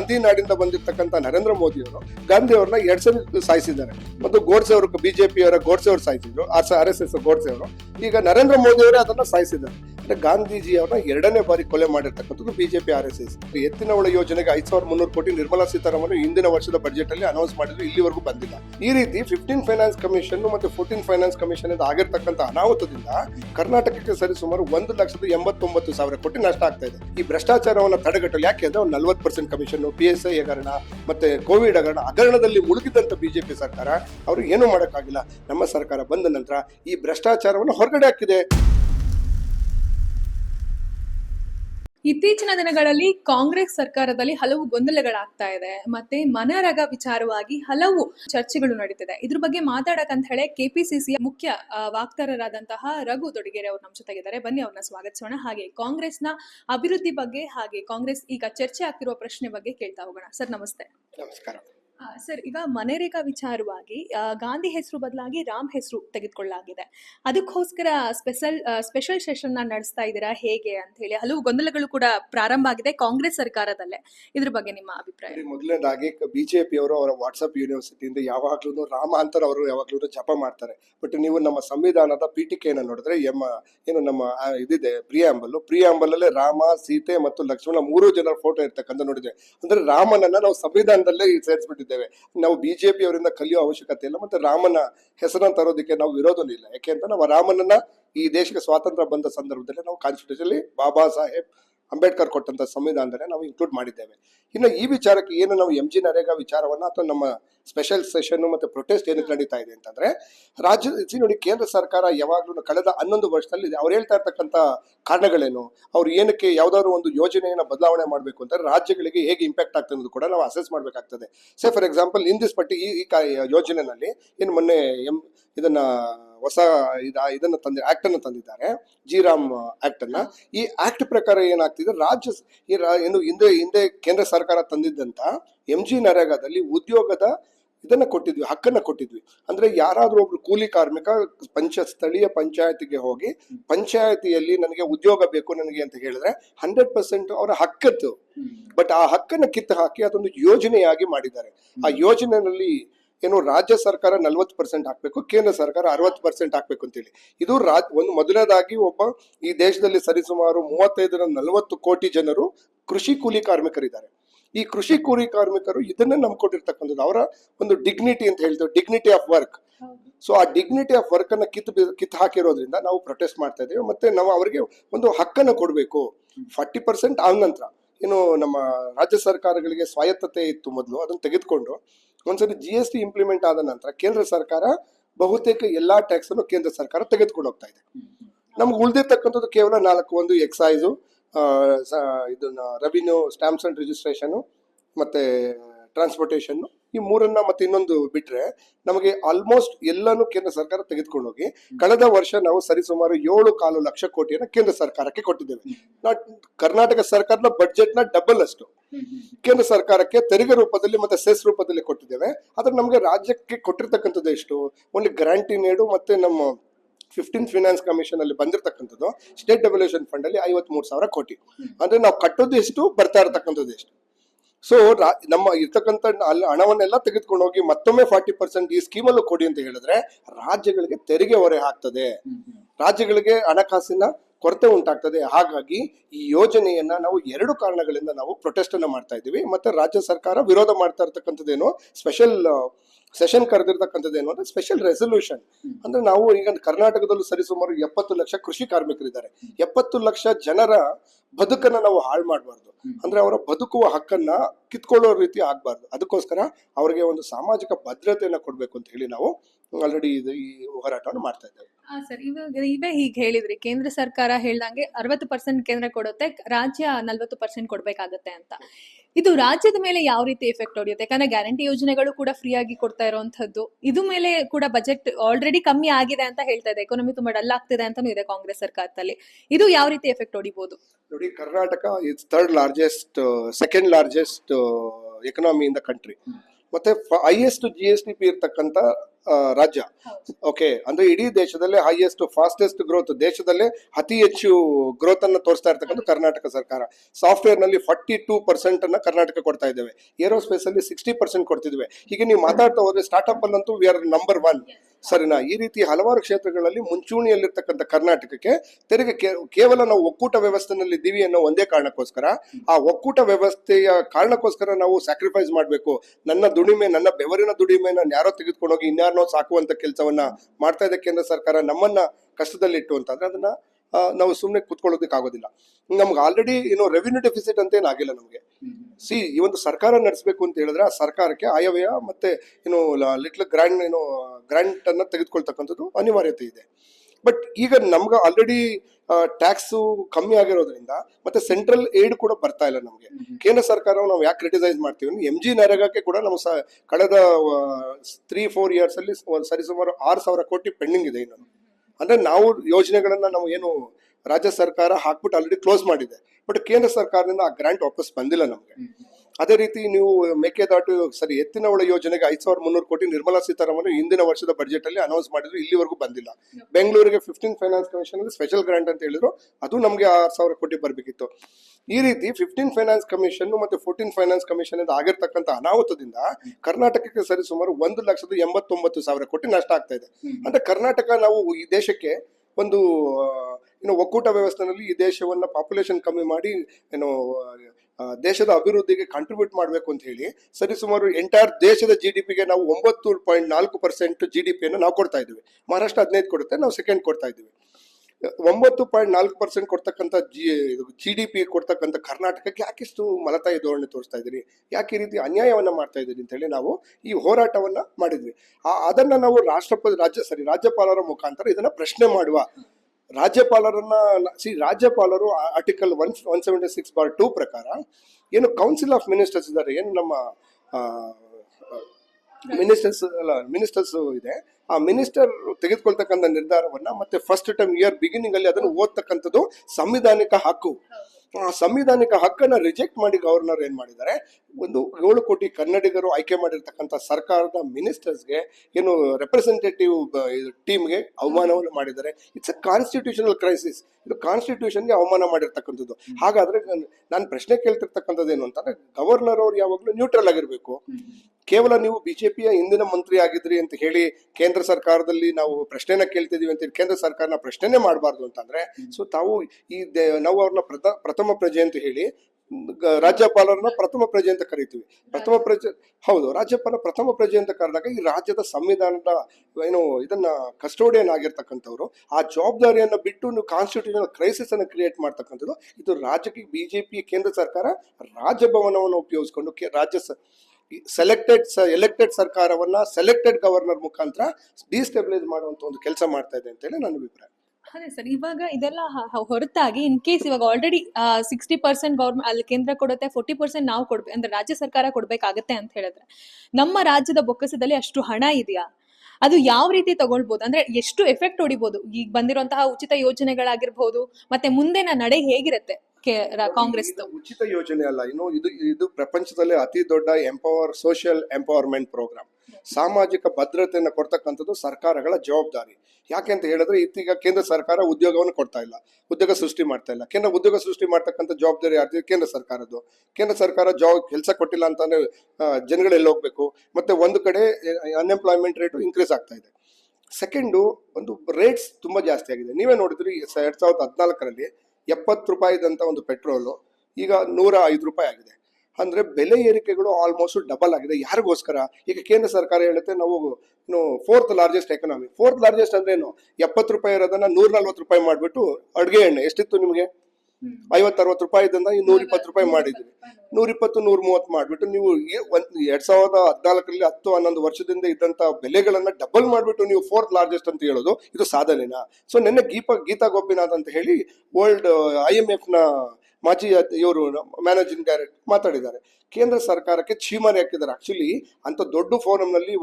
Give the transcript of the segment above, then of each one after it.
ಗಾಂಧಿ ನಾಡಿಂದ ಬಂದಿರತಕ್ಕಂತ ನರೇಂದ್ರ ಮೋದಿ ಅವರು ಗಾಂಧಿ ಅವ್ರನ್ನ ಎರಡ್ ಸಲ ಸಾಯಿಸಿದ್ದಾರೆ. ಮತ್ತು ಗೋಡ್ಸೆ ಅವರು ಬಿಜೆಪಿ ಅವರ ಗೋಡ್ಸೆ ಅವರು ಸಾಯಿಸಿದ್ರು, ಆರ್ ಎಸ್ ಎಸ್ ಗೋಡ್ಸೆ ಅವರು. ಈಗ ನರೇಂದ್ರ ಮೋದಿ ಅವರೇ ಅದನ್ನ ಸಾಯಿಸಿದ್ದಾರೆ. ಅಂದ್ರೆ ಗಾಂಧೀಜಿ ಅವ್ರನ್ನ ಎರಡನೇ ಬಾರಿ ಕೊಲೆ ಮಾಡಿರ್ತಕ್ಕಂಥದ್ದು ಬಿಜೆಪಿ, ಆರ್ ಎಸ್ ಎಸ್. ಎತ್ತಿನ ಒಳ ಯೋಜನೆಗೆ ಐದ್ ಸಾವಿರದ ಮುನ್ನೂರು ಕೋಟಿ ನಿರ್ಮಲಾ ಸೀತಾರಾಮನ್ ಹಿಂದಿನ ವರ್ಷದ ಬಜೆಟ್ ಅಲ್ಲಿ ಅನೌನ್ಸ್ ಮಾಡಿದ್ರು, ಇಲ್ಲಿವರೆಗೂ ಬಂದಿಲ್ಲ. ಈ ರೀತಿ ಫಿಫ್ಟೀನ್ ಫೈನಾನ್ಸ್ ಕಮಿಷನ್ ಮತ್ತೆ ಫೋರ್ಟೀನ್ ಫೈನಾನ್ಸ್ ಕಮಿಷನ್ ಅಂತ ಆಗಿರ್ತಕ್ಕಂಥ ಅನಾಹುತದಿಂದ ಕರ್ನಾಟಕಕ್ಕೆ ಸರಿ ಸುಮಾರು ಒಂದು ಲಕ್ಷದ ಎಂಬತ್ತೊಂಬತ್ತು ಸಾವಿರ ಕೋಟಿ ನಷ್ಟ ಆಗ್ತಾ ಇದೆ. ಈ ಭ್ರಷ್ಟಾಚಾರವನ್ನು ತಡೆಗಟ್ಟಲು ಯಾಕೆ ಅಂದ್ರೆ ನಲ್ವತ್ತು percent commission P S I ಹಗರಣ ಮತ್ತೆ ಕೋವಿಡ್ ಹಗರಣ ಹಗರಣದಲ್ಲಿ ಮುಳುಗಿದಂತ ಬಿಜೆಪಿ ಸರ್ಕಾರ, ಅವರು ಏನು ಮಾಡೋಕ್ಕಾಗಿಲ್ಲ. ನಮ್ಮ ಸರ್ಕಾರ ಬಂದ ನಂತರ ಈ ಭ್ರಷ್ಟಾಚಾರವನ್ನು ಹೊರಗಡೆ ಹಾಕಿದೆ. ಇತ್ತೀಚಿನ ದಿನಗಳಲ್ಲಿ ಕಾಂಗ್ರೆಸ್ ಸರ್ಕಾರದಲ್ಲಿ ಹಲವು ಗೊಂದಲಗಳಾಗ್ತಾ ಇದೆ. ಮತ್ತೆ ಮನರಗ ವಿಚಾರವಾಗಿ ಹಲವು ಚರ್ಚೆಗಳು ನಡೀತಿದೆ. ಇದ್ರ ಬಗ್ಗೆ ಮಾತಾಡಕಂತ ಹೇಳಿ ಕೆಪಿಸಿಸಿಯ ಮುಖ್ಯ ವಾಕ್ತಾರರಾದಂತಹ ರಘು ತೊಡಿಗೆರೆ ಅವರು ನಮ್ಮ ಜೊತೆಗಿದ್ದಾರೆ. ಬನ್ನಿ ಅವ್ರನ್ನ ಸ್ವಾಗತಿಸೋಣ. ಹಾಗೆ ಕಾಂಗ್ರೆಸ್ನ ಅಭಿವೃದ್ಧಿ ಬಗ್ಗೆ, ಹಾಗೆ ಕಾಂಗ್ರೆಸ್ ಈಗ ಚರ್ಚೆ ಆಗ್ತಿರುವ ಪ್ರಶ್ನೆ ಬಗ್ಗೆ ಕೇಳ್ತಾ ಹೋಗೋಣ. ಸರ್, ನಮಸ್ತೆ. ನಮಸ್ಕಾರ. ಸರ್ ಈಗ ಮನೇರೇಗಾ ವಿಚಾರವಾಗಿ ಗಾಂಧಿ ಹೆಸರು ಬದಲಾಗಿ ರಾಮ್ ಹೆಸರು ತೆಗೆದುಕೊಳ್ಳಲಾಗಿದೆ. ಅದಕ್ಕೋಸ್ಕರ ಸ್ಪೆಷಲ್ ಸ್ಪೆಷಲ್ ಸೆಷನ್ ನಡೆಸ್ತಾ ಇದ್ದೀರಾ, ಹೇಗೆ ಅಂತ ಹೇಳಿ, ಹಲವು ಗೊಂದಲಗಳು ಕೂಡ ಪ್ರಾರಂಭ ಆಗಿದೆ ಕಾಂಗ್ರೆಸ್ ಸರ್ಕಾರದಲ್ಲೇ. ಇದ್ರ ಬಗ್ಗೆ ನಿಮ್ಮ ಅಭಿಪ್ರಾಯ? ಮೊದಲನೇದಾಗಿ ಬಿಜೆಪಿ ಅವರು ಅವರ ವಾಟ್ಸಪ್ ಯೂನಿವರ್ಸಿಟಿಯಿಂದ ಯಾವಾಗ್ಲೂ ರಾಮಾಂತರ ಅವರು ಯಾವಾಗ್ಲೂ ಜಪ ಮಾಡ್ತಾರೆ. ಬಟ್ ನೀವು ನಮ್ಮ ಸಂವಿಧಾನದ ಪೀಠಿಕೆಯನ್ನು ನೋಡಿದ್ರೆ, ಎಮ್ಮ, ಏನು ನಮ್ಮ ಇದಿದೆ ಪ್ರಿಯಾಂಬಲ್ ಪ್ರಿಯಾಂಬಲ್ ಅಲ್ಲೇ ರಾಮ, ಸೀತೆ ಮತ್ತು ಲಕ್ಷ್ಮಣ ಮೂರು ಜನರ ಫೋಟೋ ಇರ್ತಕ್ಕಂಥ ನೋಡಿದೆ. ಅಂದ್ರೆ ರಾಮನನ್ನ ನಾವು ಸಂವಿಧಾನದಲ್ಲೇ ಸೇರಿಸ್ಬಿಟ್ಟಿದ್ದೇವೆ. ನಾವು ಬಿಜೆಪಿ ಅವರಿಂದ ಕಲಿಯೋ ಅವಶ್ಯಕತೆ ಇಲ್ಲ ಮತ್ತೆ ರಾಮನ ಹೆಸರನ್ನು ತರೋದಕ್ಕೆ ನಾವು ವಿರೋಧನೂ ಇಲ್ಲ. ಯಾಕೆ ಅಂತ, ನಾವು ರಾಮನನ್ನ ಈ ದೇಶಕ್ಕೆ ಸ್ವಾತಂತ್ರ್ಯ ಬಂದ ಸಂದರ್ಭದಲ್ಲಿ ನಾವು ಕಾನ್ಸ್ಟಿಟ್ಯೂಷನ್ ಬಾಬಾ ಸಾಹೇಬ್ ಅಂಬೇಡ್ಕರ್ ಕೊಟ್ಟಂತ ಸಂವಿಧಾನದಲ್ಲಿ ನಾವು ಇನ್ಕ್ಲೂಡ್ ಮಾಡಿದ್ದೇವೆ. ಇನ್ನು ಈ ವಿಚಾರಕ್ಕೆ ಏನು ನಾವು ಎಂ ಜಿ ನರೇಗಾ ವಿಚಾರವನ್ನ ಅಥವಾ ನಮ್ಮ ಸ್ಪೆಷಲ್ ಸೆಷನ್ ಮತ್ತೆ ಪ್ರೊಟೆಸ್ಟ್ ಏನಕ್ಕೆ ನಡೀತಾ ಇದೆ ಅಂತಂದ್ರೆ ರಾಜ್ಯ ನೋಡಿ ಕೇಂದ್ರ ಸರ್ಕಾರ ಯಾವಾಗ್ಲೂ ಕಳೆದ ಹನ್ನೊಂದು ವರ್ಷದಲ್ಲಿ ಅವ್ರು ಹೇಳ್ತಾ ಇರ್ತಕ್ಕಂಥ ಕಾರಣಗಳೇನು? ಅವ್ರು ಏನಕ್ಕೆ ಯಾವ್ದಾದ್ರು ಒಂದು ಯೋಜನೆಯನ್ನ ಬದಲಾವಣೆ ಮಾಡಬೇಕು ಅಂತಾರೆ ರಾಜ್ಯಗಳಿಗೆ ಹೇಗೆ ಇಂಪ್ಯಾಕ್ಟ್ ಆಗ್ತದೆ ಅನ್ನೋದು ಕೂಡ ನಾವು ಅಸೆಸ್ ಮಾಡಬೇಕಾಗ್ತದೆ. Say for example in this ಪಟ್ಟಿ ಈ ಯೋಜನೆನಲ್ಲಿ ಏನು ಮೊನ್ನೆ ಎಂ ಇದನ್ನ ಹೊಸ ಇದ ಇದನ್ನ ತಂದೆ ಆಕ್ಟ್ ಅನ್ನು ತಂದಿದ್ದಾರೆ. ಜಿ ರಾಮ್ ಆಕ್ಟ್ ಅನ್ನ. ಈ ಆಕ್ಟ್ ಪ್ರಕಾರ ಏನಾಗ್ತಿದೆ? ರಾಜ್ಯ ಏನು ಹಿಂದೆ ಹಿಂದೆ ಕೇಂದ್ರ ಸರ್ಕಾರ ತಂದಿದ್ದಂತ ಎಂ ಜಿ ನರೇಗಾದಲ್ಲಿ ಉದ್ಯೋಗದ ಇದನ್ನ ಕೊಟ್ಟಿದ್ವಿ ಹಕ್ಕನ್ನ ಕೊಟ್ಟಿದ್ವಿ. ಅಂದ್ರೆ ಯಾರಾದ್ರೂ ಒಬ್ರು ಕೂಲಿ ಕಾರ್ಮಿಕ ಪಂಚ ಸ್ಥಳೀಯ ಪಂಚಾಯತಿಗೆ ಹೋಗಿ ಪಂಚಾಯತಿಯಲ್ಲಿ ನನಗೆ ಉದ್ಯೋಗ ಬೇಕು ನನಗೆ ಅಂತ ಹೇಳಿದ್ರೆ ಹಂಡ್ರೆಡ್ ಪರ್ಸೆಂಟ್ ಅವರ ಹಕ್ಕತ್ತು ಬಟ್ ಆ ಹಕ್ಕನ್ನ ಕಿತ್ತು ಹಾಕಿ ಅದೊಂದು ಯೋಜನೆಯಾಗಿ ಮಾಡಿದ್ದಾರೆ. ಆ ಯೋಜನೆಯಲ್ಲಿ ಏನು ರಾಜ್ಯ ಸರ್ಕಾರ ನಲ್ವತ್ತು ಪರ್ಸೆಂಟ್ ಹಾಕ್ಬೇಕು, ಕೇಂದ್ರ ಸರ್ಕಾರ ಅರವತ್ತು ಪರ್ಸೆಂಟ್ ಹಾಕ್ಬೇಕು ಅಂತೇಳಿ. ಇದು ರಾಜ್ ಒಂದು ಮೊದಲನೇದಾಗಿ ಒಬ್ಬ ಈ ದೇಶದಲ್ಲಿ ಸರಿಸುಮಾರು ಮೂವತ್ತೈದರ ನಲವತ್ತು ಕೋಟಿ ಜನರು ಕೃಷಿ ಕೂಲಿ ಕಾರ್ಮಿಕರಿದ್ದಾರೆ. ಈ ಕೃಷಿ ಕೂಲಿ ಕಾರ್ಮಿಕರು ಇದನ್ನೇ ನಂಬ್ಕೊಂಡಿರ್ತಕ್ಕಂಥದ್ದು. ಅವರ ಒಂದು ಡಿಗ್ನಿಟಿ ಅಂತ ಹೇಳ್ತೇವೆ ಡಿಗ್ನಿಟಿ ಆಫ್ ವರ್ಕ್ ಸೊ ಆ ಡಿಗ್ನಿಟಿ ಆಫ್ ವರ್ಕ್ ಅನ್ನ ಕಿತ್ ಕಿತ್ತು ಹಾಕಿರೋದ್ರಿಂದ ನಾವು ಪ್ರೊಟೆಸ್ಟ್ ಮಾಡ್ತಾ ಇದ್ದೇವೆ. ಮತ್ತೆ ನಾವು ಅವರಿಗೆ ಒಂದು ಹಕ್ಕನ್ನು ಕೊಡಬೇಕು. ಫಾರ್ಟಿ ಪರ್ಸೆಂಟ್ ಆದ ನಂತರ ಏನು ನಮ್ಮ ರಾಜ್ಯ ಸರ್ಕಾರಗಳಿಗೆ ಸ್ವಾಯತ್ತತೆ ಇತ್ತು ಮೊದಲು, ಅದನ್ನು ತೆಗೆದುಕೊಂಡು ಒಂದ್ಸರಿ ಜಿ ಎಸ್ ಟಿ ಇಂಪ್ಲಿಮೆಂಟ್ ಆದ ನಂತರ ಕೇಂದ್ರ ಸರ್ಕಾರ ಬಹುತೇಕ ಎಲ್ಲಾ ಟ್ಯಾಕ್ಸ್ ಅನ್ನು ಕೇಂದ್ರ ಸರ್ಕಾರ ತೆಗೆದುಕೊಂಡು ಹೋಗ್ತಾ ಇದೆ. ನಮ್ಗೆ ಉಳಿದಿರ್ತಕ್ಕಂಥದ್ದು ಕೇವಲ ನಾಲ್ಕು ಒಂದು ಎಕ್ಸೈಸು ಇದನ್ನ ರೆವಿನ್ಯೂ ಸ್ಟಾಂಪ್ಸ್ ಅಂಡ್ ರಿಜಿಸ್ಟ್ರೇಷನ್ ಮತ್ತೆ ಟ್ರಾನ್ಸ್ಪೋರ್ಟೇಷನ್ ಈ ಮೂರನ್ನ ಮತ್ತೆ ಇನ್ನೊಂದು ಬಿಟ್ರೆ ನಮಗೆ ಆಲ್ಮೋಸ್ಟ್ ಎಲ್ಲಾನು ಕೇಂದ್ರ ಸರ್ಕಾರ ತೆಗೆದುಕೊಂಡೋಗಿ ಕಳೆದ ವರ್ಷ ನಾವು ಸರಿಸುಮಾರು ಏಳು ಕಾಲು ಲಕ್ಷ ಕೋಟಿಯನ್ನ ಕೇಂದ್ರ ಸರ್ಕಾರಕ್ಕೆ ಕೊಟ್ಟಿದ್ದೇವೆ. ನಾಟ್ ಕರ್ನಾಟಕ ಸರ್ಕಾರದ ಬಡ್ಜೆಟ್ನ ಡಬಲ್ ಅಷ್ಟು. ಕೇಂದ್ರ ಸರ್ಕಾರಕ್ಕೆ ತೆರಿಗೆ ರೂಪದಲ್ಲಿ ಮತ್ತೆ ಸೆಸ್ ರೂಪದಲ್ಲಿ ಕೊಟ್ಟಿದ್ದೇವೆ. ಆದ್ರೆ ನಮಗೆ ರಾಜ್ಯಕ್ಕೆ ಕೊಟ್ಟಿರ್ತಕ್ಕಂಥದ್ದು ಎಷ್ಟು? ಓನ್ಲಿ ಗ್ರಾಂಟಿ ನೀಡು ಮತ್ತೆ ನಮ್ಮ ಫಿಫ್ಟೀನ್ ಫಿನಾನ್ಸ್ ಕಮಿಷನ್ ಅಲ್ಲಿ ಬಂದಿರತಕ್ಕಂಥದ್ದು ಸ್ಟೇಟ್ ಡೆವಲ್ಯೂಷನ್ ಫಂಡ್ ಅಲ್ಲಿ ಐವತ್ ಮೂರು ಸಾವಿರ ಕೋಟಿ. ಅಂದ್ರೆ ನಾವು ಕಟ್ಟೋದು ಎಷ್ಟು, ಬರ್ತಾ ಇರತಕ್ಕಂಥದ್ದು ಎಷ್ಟು? ಸೊ ನಮ್ಮ ಇರ್ತಕ್ಕಂಥ ಅಲ್ಲಿ ಹಣವನ್ನೆಲ್ಲ ತೆಗೆದುಕೊಂಡು ಹೋಗಿ ಮತ್ತೊಮ್ಮೆ ಫಾರ್ಟಿ ಪರ್ಸೆಂಟ್ ಈ ಸ್ಕೀಮಲ್ಲೂ ಕೊಡಿ ಅಂತ ಹೇಳಿದ್ರೆ ರಾಜ್ಯಗಳಿಗೆ ತೆರಿಗೆ ಹೊರೆ ಆಗ್ತದೆ ರಾಜ್ಯಗಳಿಗೆ ಹಣಕಾಸಿನ ಕೊರತೆ ಉಂಟಾಗ್ತದೆ. ಹಾಗಾಗಿ ಈ ಯೋಜನೆಯನ್ನ ನಾವು ಎರಡು ಕಾರಣಗಳಿಂದ ನಾವು ಪ್ರೊಟೆಸ್ಟ್ ಅನ್ನ ಮಾಡ್ತಾ ಇದ್ದೀವಿ. ಮತ್ತೆ ರಾಜ್ಯ ಸರ್ಕಾರ ವಿರೋಧ ಮಾಡ್ತಾ ಇರ್ತಕ್ಕಂಥದ್ದೇನು ಸ್ಪೆಷಲ್ ಸೆಷನ್ ಕರೆದಿರ್ತಕ್ಕಂಥದ್ದೇನು ಅಂದ್ರೆ ಸ್ಪೆಷಲ್ ರೆಸೊಲ್ಯೂಷನ್ ಅಂದ್ರೆ ನಾವು ಈಗ ಕರ್ನಾಟಕದಲ್ಲೂ ಸರಿಸುಮಾರು ಎಪ್ಪತ್ತು ಲಕ್ಷ ಕೃಷಿ ಕಾರ್ಮಿಕರಿದ್ದಾರೆ. ಎಪ್ಪತ್ತು ಲಕ್ಷ ಜನರ ಬದುಕನ್ನ ನಾವು ಹಾಳು ಮಾಡಬಾರ್ದು. ಅಂದ್ರೆ ಅವರ ಬದುಕುವ ಹಕ್ಕನ್ನ ಕಿತ್ಕೊಳ್ಳೋ ರೀತಿ ಆಗ್ಬಾರ್ದು. ಅದಕ್ಕೋಸ್ಕರ ಅವರಿಗೆ ಒಂದು ಸಾಮಾಜಿಕ ಭದ್ರತೆಯನ್ನ ಕೊಡ್ಬೇಕು ಅಂತ ಹೇಳಿ ನಾವು ಆಲ್ರೆಡಿ ಇದು ಈ ಹೋರಾಟವನ್ನು ಮಾಡ್ತಾ ಇದ್ದೇವೆ. ಆ ಸರ್ ಇವಾಗ ಇವೇ ಹೀಗೆ ಹೇಳಿದ್ರಿ ಕೇಂದ್ರ ಸರ್ಕಾರ ಹೇಳ್ದಂಗೆ ಅರವತ್ತು ಪರ್ಸೆಂಟ್ ಕೇಂದ್ರ ಕೊಡುತ್ತೆ ರಾಜ್ಯ ನಲ್ವತ್ತು ಪರ್ಸೆಂಟ್ ಕೊಡ್ಬೇಕಾಗತ್ತೆ ಅಂತ. ಇದು ರಾಜ್ಯದ ಮೇಲೆ ಯಾವ ರೀತಿ ಎಫೆಕ್ಟ್ ಹೊಡೆಯುತ್ತೆ? ಯಾಕಂದ್ರೆ ಗ್ಯಾರಂಟಿ ಯೋಜನೆಗಳು ಕೂಡ ಫ್ರೀ ಆಗಿ ಕೊಡ್ತಾ ಇರುವಂತದ್ದು ಇದು ಮೇಲೆ ಕೂಡ ಬಜೆಟ್ ಆಲ್ರೆಡಿ ಕಮ್ಮಿ ಆಗಿದೆ ಅಂತ ಹೇಳ್ತಾ ಇದೆ. ಎಕಾನಮಿ ತುಂಬಾ ಡಲ್ ಆಗ್ತಿದೆ ಅಂತಾನೂ ಇದೆ ಕಾಂಗ್ರೆಸ್ ಸರ್ಕಾರದಲ್ಲಿ. ಇದು ಯಾವ ರೀತಿ ಎಫೆಕ್ಟ್ ಹೊಡಿಬಹುದು ನೋಡಿ Karnataka is third largest second largest economy in the country ಮತ್ತೆ highest G S T P ಇರ್ತಕ್ಕಂಥ ರಾಜ್ಯ. ಓಕೆ ಅಂದ್ರೆ ಇಡೀ ದೇಶದಲ್ಲೇ ಹೈಯೆಸ್ಟ್ ಫಾಸ್ಟೆಸ್ಟ್ ಗ್ರೋತ್ ದೇಶದಲ್ಲೇ ಅತಿ ಹೆಚ್ಚು ಗ್ರೋತ್ ಅನ್ನು ತೋರಿಸ್ತಾ ಇರ್ತಕ್ಕಂಥ ಕರ್ನಾಟಕ ಸರ್ಕಾರ. ಸಾಫ್ಟ್ವೇರ್ನಲ್ಲಿ ಫಾರ್ಟಿ ಟೂ ಪರ್ಸೆಂಟ್ ಅನ್ನ ಕರ್ನಾಟಕ ಕೊಡ್ತಾ ಇದ್ದೇವೆ. ಏರೋಸ್ಪೇಸ್ ಅಲ್ಲಿ ಸಿಕ್ಸ್ಟಿ ಪರ್ಸೆಂಟ್ ಕೊಡ್ತಿದ್ವಿ ಹೀಗೆ ನೀವು ಮಾತಾಡ್ತಾ ಹೋದ್ರೆ ಸ್ಟಾರ್ಟ್ಅಪ್ ಅಲ್ಲಂತೂ ವಿ ಆರ್ ನಂಬರ್ ಒನ್ ಸರಿನಾ? ಈ ರೀತಿ ಹಲವಾರು ಕ್ಷೇತ್ರಗಳಲ್ಲಿ ಮುಂಚೂಣಿಯಲ್ಲಿರ್ತಕ್ಕಂಥ ಕರ್ನಾಟಕಕ್ಕೆ ತೆರಿಗೆ ಕೇವಲ ನಾವು ಒಕ್ಕೂಟ ವ್ಯವಸ್ಥೆನಲ್ಲಿ ಇದ್ದೀವಿ ಅನ್ನೋ ಒಂದೇ ಕಾರಣಕ್ಕೋಸ್ಕರ ಆ ಒಕ್ಕೂಟ ವ್ಯವಸ್ಥೆಯ ಕಾರಣಕ್ಕೋಸ್ಕರ ನಾವು ಸ್ಯಾಕ್ರಿಫೈಸ್ ಮಾಡಬೇಕು. ನನ್ನ ದುಡಿಮೆ ನನ್ನ ಬೆವರಿನ ದುಡಿಮೆ ನಾನು ಯಾರೋ ತೆಗೆದುಕೊಂಡೋಗಿ ಇನ್ಯಾರನೋ ಸಾಕುವಂತ ಕೆಲಸವನ್ನ ಮಾಡ್ತಾ ಇದೆ ಕೇಂದ್ರ ಸರ್ಕಾರ ನಮ್ಮನ್ನ ಕಷ್ಟದಲ್ಲಿಟ್ಟು ಅಂತಂದ್ರೆ ಅದನ್ನ ನಾವು ಸುಮ್ಮನೆ ಕುತ್ಕೊಳ್ಳೋದಕ್ಕಾಗೋದಿಲ್ಲ ನಮ್ಗೆ ಆಲ್ರೆಡಿ ಏನು ರೆವಿನ್ಯೂ ಡೆಫಿಸಿಟ್ ಅಂತ ಏನಾಗಿಲ್ಲ ನಮಗೆ. ಸಿ ಈ ಒಂದು ಸರ್ಕಾರ ನಡೆಸಬೇಕು ಅಂತ ಹೇಳಿದ್ರೆ ಆ ಸರ್ಕಾರಕ್ಕೆ ಆಯವ್ಯಯ ಮತ್ತೆ ಏನು ಲಿಟ್ಲ್ ಗ್ರ್ಯಾಂಡ್ ಏನು ಗ್ರಾಂಟ್ ಅನ್ನ ತೆಗೆದುಕೊಳ್ತಕ್ಕಂಥದ್ದು ಅನಿವಾರ್ಯತೆ ಇದೆ. ಬಟ್ ಈಗ ನಮ್ಗೆ ಆಲ್ರೆಡಿ ಟ್ಯಾಕ್ಸ್ ಕಮ್ಮಿ ಆಗಿರೋದ್ರಿಂದ ಮತ್ತೆ ಸೆಂಟ್ರಲ್ ಏಡ್ ಕೂಡ ಬರ್ತಾ ಇಲ್ಲ ನಮಗೆ. ಕೇಂದ್ರ ಸರ್ಕಾರ ನಾವು ಯಾಕೆ ಕ್ರಿಟಿಸೈಸ್ ಮಾಡ್ತೀವಿ ಎಂ ಜಿ ನರೇಗಾಕ್ಕೆ ಕೂಡ ನಾವು ಸ ಕಳೆದ ತ್ರೀ ಫೋರ್ ಇಯರ್ಸ್ ಅಲ್ಲಿ ಸರಿಸುಮಾರು ಆರು ಸಾವಿರ ಕೋಟಿ ಪೆಂಡಿಂಗ್ ಇದೆ ಇನ್ನು ಅಂದ್ರೆ ನಾವು ಯೋಜನೆಗಳನ್ನ ನಾವು ಏನು ರಾಜ್ಯ ಸರ್ಕಾರ ಹಾಕ್ಬಿಟ್ಟು ಆಲ್ರೆಡಿ ಕ್ಲೋಸ್ ಮಾಡಿದೆ. ಬಟ್ ಕೇಂದ್ರ ಸರ್ಕಾರದಿಂದ ಆ ಗ್ರಾಂಟ್ ವಾಪಸ್ ಬಂದಿಲ್ಲ ನಮಗೆ. ಅದೇ ರೀತಿ ನೀವು ಮೇಕೆದಾಟು ಸರಿ ಎತ್ತಿನ ಒಳ ಯೋಜನೆಗೆ ಐದು ಸಾವಿರದ ಮುನ್ನೂರು ಕೋಟಿ ನಿರ್ಮಲಾ ಸೀತಾರಾಮನ್ ಹಿಂದಿನ ವರ್ಷದ ಬಜೆಟ್ ಅಲ್ಲಿ ಅನೌನ್ಸ್ ಮಾಡಿದ್ರು ಇಲ್ಲಿವರೆಗೂ ಬಂದಿಲ್ಲ. ಬೆಂಗಳೂರಿಗೆ fifteen finance commission special grant ಅಂತ ಹೇಳಿದ್ರು ಅದು ನಮಗೆ ಆರು ಸಾವಿರ ಕೋಟಿ ಬರಬೇಕಿತ್ತು. ಈ ರೀತಿ ಫಿಫ್ಟೀನ್ ಫೈನಾನ್ಸ್ ಕಮಿಷನ್ ಮತ್ತೆ ಫೋರ್ಟೀನ್ ಫೈನಾನ್ಸ್ ಕಮಿಷನ್ ಇಂದ ಆಗಿರ್ತಕ್ಕಂಥ ಅನಾಹುತದಿಂದ ಕರ್ನಾಟಕಕ್ಕೆ ಸರಿ ಸುಮಾರು ಒಂದು ಲಕ್ಷದ ಎಂಬತ್ತೊಂಬತ್ತು ಸಾವಿರ ಕೋಟಿ ನಷ್ಟ ಆಗ್ತಾ ಇದೆ. ಅಂದ್ರೆ ಕರ್ನಾಟಕ ನಾವು ಈ ದೇಶಕ್ಕೆ ಒಂದು ಏನು ಒಕ್ಕೂಟ ವ್ಯವಸ್ಥೆನಲ್ಲಿ ಈ ದೇಶವನ್ನ ಪಾಪ್ಯುಲೇಷನ್ ಕಮ್ಮಿ ಮಾಡಿ, ಏನು ದೇಶದ ಅಭಿವೃದ್ಧಿಗೆ ಕಾಂಟ್ರಿಬ್ಯೂಟ್ ಮಾಡಬೇಕು ಅಂತ ಹೇಳಿ ಸರಿಸುಮಾರು ಎಂಟೈರ್ ದೇಶದ ಜಿ ಡಿ ಪಿಗೆ ನಾವು ಒಂಬತ್ತು ಪಾಯಿಂಟ್ ನಾಲ್ಕು ಪರ್ಸೆಂಟ್ ಜಿ ಡಿ ಪಿಯನ್ನು ನಾವು ಕೊಡ್ತಾ ಇದ್ದೀವಿ. ಮಹಾರಾಷ್ಟ್ರ ಹದಿನೈದು ಕೊಡುತ್ತೆ, ನಾವು ಸೆಕೆಂಡ್ ಕೊಡ್ತಾ ಇದ್ದೀವಿ. ಒಂಬತ್ತು ಪಾಯಿಂಟ್ ನಾಲ್ಕು ಪರ್ಸೆಂಟ್ ಕೊಡ್ತಕ್ಕಂಥ ಜಿ ಜಿ ಡಿ ಪಿ ಕೊಡ್ತಕ್ಕಂಥ ಕರ್ನಾಟಕಕ್ಕೆ ಯಾಕಿಷ್ಟು ಮಲತಾಯಿ ಧೋರಣೆ ತೋರಿಸ್ತಾ ಇದ್ದೀರಿ? ಯಾಕೆ ಈ ರೀತಿ ಅನ್ಯಾಯವನ್ನು ಮಾಡ್ತಾ ಇದ್ದೀರಿ ಅಂತ ಹೇಳಿ ನಾವು ಈ ಹೋರಾಟವನ್ನು ಮಾಡಿದ್ವಿ. ಅದನ್ನ ನಾವು ರಾಷ್ಟ್ರಪತಿ, ರಾಜ್ಯ, ಸರಿ, ರಾಜ್ಯಪಾಲರ ಮುಖಾಂತರ ಇದನ್ನು ಪ್ರಶ್ನೆ ಮಾಡುವ ರಾಜ್ಯಪಾಲರನ್ನ ಸಿ ರಾಜ್ಯಪಾಲರು article one one seventy six bar two ಪ್ರಕಾರ ಏನು ಕೌನ್ಸಿಲ್ ಆಫ್ ಮಿನಿಸ್ಟರ್ಸ್ ಇದ್ದಾರೆ, ಏನು ನಮ್ಮ ಮಿನಿಸ್ಟರ್ಸ್ ಅಲ್ಲ ಮಿನಿಸ್ಟರ್ಸ್ ಇದೆ. ಆ ಮಿನಿಸ್ಟರ್ ತೆಗೆದುಕೊಳ್ತಕ್ಕಂಥ ನಿರ್ಧಾರವನ್ನ ಮತ್ತೆ ಫಸ್ಟ್ ಟೈಮ್ ಇಯರ್ ಬಿಗಿನಿಂಗ್ ಅಲ್ಲಿ ಅದನ್ನು ಓದ್ತಕ್ಕಂಥದ್ದು ಸಂವಿಧಾನಿಕ ಹಕ್ಕು. ಸಂವಿಧಾನಿಕ ಹಕ್ಕನ್ನ ರಿಜೆಕ್ಟ್ ಮಾಡಿ ಗವರ್ನರ್ ಏನು ಮಾಡಿದ್ದಾರೆ? ಒಂದು ಏಳು ಕೋಟಿ ಕನ್ನಡಿಗರು ಆಯ್ಕೆ ಮಾಡಿರ್ತಕ್ಕಂಥ ಸರ್ಕಾರದ ಮಿನಿಸ್ಟರ್ಸ್ಗೆ ಏನು ರೆಪ್ರೆಸೆಂಟೇಟಿವ್ ಟೀಮ್ಗೆ ಅವಮಾನವನ್ನು ಮಾಡಿದ್ದಾರೆ. ಇಟ್ಸ್ ಅ ಕಾನ್ಸ್ಟಿಟ್ಯೂಷನಲ್ ಕ್ರೈಸಿಸ್ ಇದು ಕಾನ್ಸ್ಟಿಟ್ಯೂಷನ್ಗೆ ಅವಮಾನ ಮಾಡಿರ್ತಕ್ಕಂಥದ್ದು. ಹಾಗಾದ್ರೆ ನಾನು ಪ್ರಶ್ನೆ ಕೇಳ್ತಿರ್ತಕ್ಕಂಥದ್ದು ಏನು ಅಂತಂದ್ರೆ ಗವರ್ನರ್ ಅವರು ಯಾವಾಗಲೂ ನ್ಯೂಟ್ರಲ್ ಆಗಿರಬೇಕು. ಕೇವಲ ನೀವು ಬಿಜೆಪಿಯ ಹಿಂದಿನ ಮಂತ್ರಿ ಆಗಿದ್ರಿ ಅಂತ ಹೇಳಿ ಕೇಂದ್ರ ಸರ್ಕಾರದಲ್ಲಿ ನಾವು ಪ್ರಶ್ನೆನ ಕೇಳ್ತಿದೀವಿ ಅಂತ ಕೇಂದ್ರ ಸರ್ಕಾರನ ಪ್ರಶ್ನೆನೇ ಮಾಡಬಾರ್ದು ಅಂತಂದ್ರೆ ಸೊ ತಾವು ಈ ನಾವು ಅವ್ರನ್ನ ಪ್ರಥ ಪ್ರಥಮ ಪ್ರಜೆ ಅಂತ ಹೇಳಿ ರಾಜ್ಯಪಾಲರನ್ನ ಪ್ರಥಮ ಪ್ರಜೆ ಅಂತ ಕರಿತೀವಿ. ಪ್ರಥಮ ಪ್ರಜೆ, ಹೌದು, ರಾಜ್ಯಪಾಲ ಪ್ರಥಮ ಪ್ರಜೆ ಅಂತ ಕರೆದಾಗ ಈ ರಾಜ್ಯದ ಸಂವಿಧಾನದ ಏನು ಇದನ್ನ ಕಸ್ಟೋಡಿಯನ್ ಆಗಿರ್ತಕ್ಕಂಥವ್ರು, ಆ ಜವಾಬ್ದಾರಿಯನ್ನು ಬಿಟ್ಟು ನೀವು ಕಾನ್ಸ್ಟಿಟ್ಯೂಷನ್ ಕ್ರೈಸಿಸ್ ಅನ್ನು ಕ್ರಿಯೇಟ್ ಮಾಡ್ತಕ್ಕಂಥದ್ದು, ಇದು ರಾಜ್ಯಕ್ಕೆ ಬಿಜೆಪಿ ಕೇಂದ್ರ ಸರ್ಕಾರ ರಾಜಭವನವನ್ನು ಉಪಯೋಗಿಸಿಕೊಂಡು ರಾಜ್ಯ ಸೆಲೆಕ್ಟೆಡ್ ಎಲೆಕ್ಟೆಡ್ ಸರ್ಕಾರವನ್ನ ಸೆಲೆಕ್ಟೆಡ್ ಗವರ್ನರ್ ಮುಖಾಂತರ ಡಿಸ್ಟೆಬಿಲೈಸ್ ಮಾಡುವಂತ ಒಂದು ಕೆಲಸ ಮಾಡ್ತಾ ಇದೆ ಅಂತೇಳಿ ನನ್ನ ಅಭಿಪ್ರಾಯ. ಅದೇ ಸರ್, ಇವಾಗ ಇದೆಲ್ಲ ಹೊರತಾಗಿ ಇನ್ ಕೇಸ್ ಇವಾಗ ಆಲ್ರೆಡಿ ಸಿಕ್ಸ್ಟಿ ಪರ್ಸೆಂಟ್ ಗೌರ್ಮೆಂಟ್ ಅಲ್ಲಿ ಕೇಂದ್ರ ಕೊಡುತ್ತೆ ಫೋರ್ಟಿ ಪರ್ಸೆಂಟ್ ನಾವು ಕೊಡ್ಬೇಕು ಅಂದ್ರೆ ರಾಜ್ಯ ಸರ್ಕಾರ ಕೊಡ್ಬೇಕಾಗತ್ತೆ ಅಂತ ಹೇಳಿದ್ರೆ, ನಮ್ಮ ರಾಜ್ಯದ ಬೊಕ್ಕಸದಲ್ಲಿ ಅಷ್ಟು ಹಣ ಇದೆಯಾ? ಅದು ಯಾವ ರೀತಿ ತಗೊಳ್ಬೋದು? ಅಂದ್ರೆ ಎಷ್ಟು ಎಫೆಕ್ಟ್ ಹೊಡಿಬೋದು? ಈಗ ಬಂದಿರುವಂತಹ ಉಚಿತ ಯೋಜನೆಗಳಾಗಿರ್ಬಹುದು ಮತ್ತೆ ಮುಂದೆ ನಡೆ ಹೇಗಿರುತ್ತೆ? ಕಾಂಗ್ರೆಸ್ ಉಚಿತ ಯೋಜನೆ ಅಲ್ಲ. ಇನ್ನು ಇದು ಇದು ಪ್ರಪಂಚದಲ್ಲಿ ಅತಿ ದೊಡ್ಡ ಎಂಪವರ್ ಸೋಷಿಯಲ್ ಎಂಪವರ್ಮೆಂಟ್ ಪ್ರೋಗ್ರಾಮ್ ಸಾಮಾಜಿಕ ಭದ್ರತೆಯನ್ನು ಕೊಡ್ತಕ್ಕಂಥದ್ದು ಸರ್ಕಾರಗಳ ಜವಾಬ್ದಾರಿ. ಯಾಕೆ ಅಂತ ಹೇಳಿದ್ರೆ ಇತ್ತೀಗ ಕೇಂದ್ರ ಸರ್ಕಾರ ಉದ್ಯೋಗವನ್ನು ಕೊಡ್ತಾ ಇಲ್ಲ. ಉದ್ಯೋಗ ಸೃಷ್ಟಿ ಮಾಡ್ತಾ ಇಲ್ಲ. ಕೇಂದ್ರ ಉದ್ಯೋಗ ಸೃಷ್ಟಿ ಮಾಡ್ತಕ್ಕಂಥ ಜವಾಬ್ದಾರಿ ಯಾರ್ದು ಕೇಂದ್ರ ಸರ್ಕಾರದ್ದು. ಕೇಂದ್ರ ಸರ್ಕಾರ ಜಾಬ್ ಕೆಲಸ ಕೊಟ್ಟಿಲ್ಲ ಅಂತಂದ್ರೆ ಜನಗಳು ಎಲ್ಲಿ ಹೋಗ್ಬೇಕು? ಮತ್ತೆ ಒಂದು ಕಡೆ ಅನ್ಎಂಪ್ಲಾಯ್ಮೆಂಟ್ ರೇಟು ಇನ್ಕ್ರೀಸ್ ಆಗ್ತಾ ಇದೆ. ಸೆಕೆಂಡು ಒಂದು ರೇಟ್ಸ್ ತುಂಬಾ ಜಾಸ್ತಿ ಆಗಿದೆ. ನೀವೇ ನೋಡಿದ್ರಿ ಎರಡ್ ಸಾವಿರದ ಹದಿನಾಲ್ಕರಲ್ಲಿ ಎಪ್ಪತ್ತು ರೂಪಾಯಿದಂಥ ಒಂದು ಪೆಟ್ರೋಲು, ಈಗ ನೂರ ಐದು ರೂಪಾಯಿ ಆಗಿದೆ. ಅಂದರೆ ಬೆಲೆ ಏರಿಕೆಗಳು ಆಲ್ಮೋಸ್ಟ್ ಡಬಲ್ ಆಗಿದೆ. ಯಾರಿಗೋಸ್ಕರ? ಈಗ ಕೇಂದ್ರ ಸರ್ಕಾರ ಹೇಳುತ್ತೆ, ನಾವು fourth largest economy fourth largest ಅಂದ್ರೆ ಏನು ಎಪ್ಪತ್ತು ರೂಪಾಯಿ ಇರೋದನ್ನ ನೂರ ನಲ್ವತ್ತು ರೂಪಾಯಿ ಮಾಡಿಬಿಟ್ಟು ಅಡುಗೆ ಎಣ್ಣೆ. ಎಷ್ಟಿತ್ತು ನಿಮಗೆ? ಐವತ್ತು ಅರವತ್ತು ರೂಪಾಯಿ ಇದ್ದಂತ ಈ ನೂರ ಇಪ್ಪತ್ತು ರೂಪಾಯಿ ಮಾಡಿದ್ವಿ. ನೂರ ಇಪ್ಪತ್ತು ನೂರ ಮೂವತ್ತು ಮಾಡಿಬಿಟ್ಟು ನೀವು ಒಂದ್ ಎರಡ್ ಸಾವಿರದ ಹದಿನಾಲ್ಕರಲ್ಲಿ ಹತ್ತು ಹನ್ನೊಂದು ವರ್ಷದಿಂದ ಇದ್ದಂತ ಬೆಲೆಗಳನ್ನ ಡಬಲ್ ಮಾಡಿಬಿಟ್ಟು ನೀವು ಫೋರ್ತ್ ಲಾರ್ಜೆಸ್ಟ್ ಅಂತ ಹೇಳೋದು ಇದು ಸಾಧನೆನಾ? ಸೊ ನಿನ್ನೆ ಗೀಪ ಗೀತಾ ಗೋಪಿನಾಥ್ ಅಂತ ಹೇಳಿ ವರ್ಲ್ಡ್ ಐ ಎಂ ಎಫ್ನ ಮಾಜಿ ಇವರು ಮ್ಯಾನೇಜಿಂಗ್ ಡೈರೆಕ್ಟರ್ ಮಾತಾಡಿದ್ದಾರೆ. ಕೇಂದ್ರ ಸರ್ಕಾರಕ್ಕೆ ಚೀಮಾರಿ ಹಾಕಿದ್ದಾರೆ. ಆಕ್ಚುಲಿ ಅಂತ ದೊಡ್ಡ ಫೋರಂ ನಲ್ಲಿ